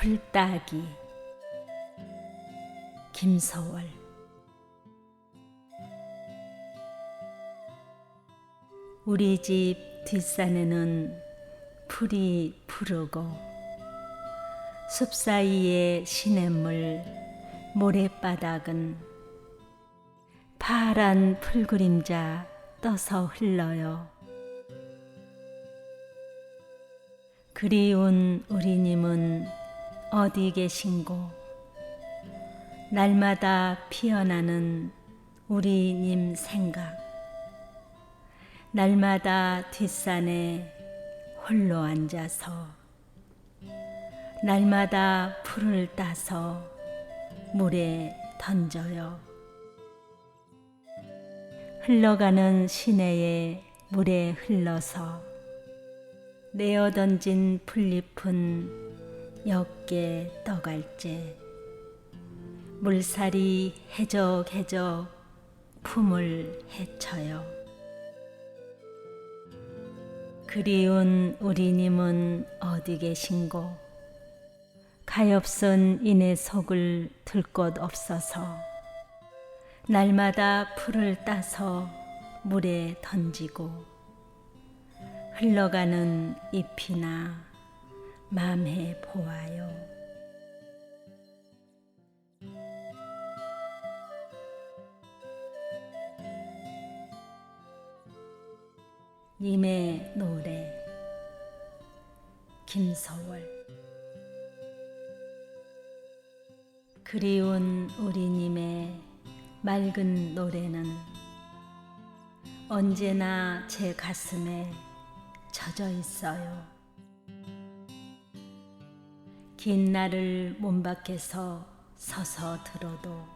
불따기 김서월 우리 집 뒷산에는 풀이 푸르고 숲 사이의 시냇물 모래바닥은 파란 풀 그림자 떠서 흘러요. 그리운 우리님은 어디 계신고 날마다 피어나는 우리님 생각 날마다 뒷산에 홀로 앉아서 날마다 풀을 따서 물에 던져요. 흘러가는 시내에 물에 흘러서 내어 던진 풀잎은 옅게 떠갈째 물살이 해적해적 품을 헤쳐요. 그리운 우리님은 어디 계신고 가엾은 이내 속을 들곳 없어서 날마다 풀을 따서 물에 던지고 흘러가는 잎이나 맘해 보아요. 님의 노래 김서월 그리운 우리님의 맑은 노래는 언제나 제 가슴에 젖어 있어요. 긴 날을 몸 밖에서 서서 들어도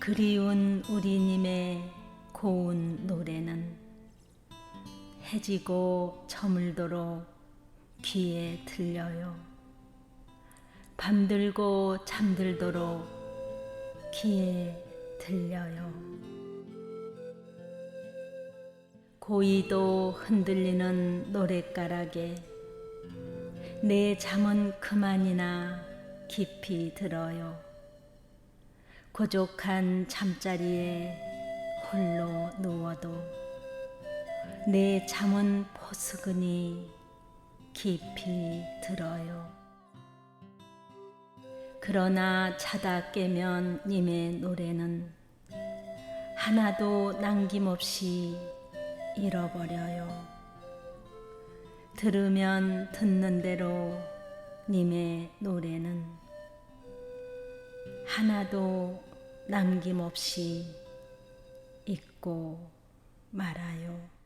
그리운 우리님의 고운 노래는 해지고 저물도록 귀에 들려요. 밤들고 잠들도록 귀에 들려요. 고이도 흔들리는 노랫가락에 내 잠은 그만이나 깊이 들어요. 고족한 잠자리에 홀로 누워도 내 잠은 포스근히 깊이 들어요. 그러나 자다 깨면 님의 노래는 하나도 남김없이 잃어버려요. 들으면 듣는 대로 님의 노래는 하나도 남김없이 잊고 말아요.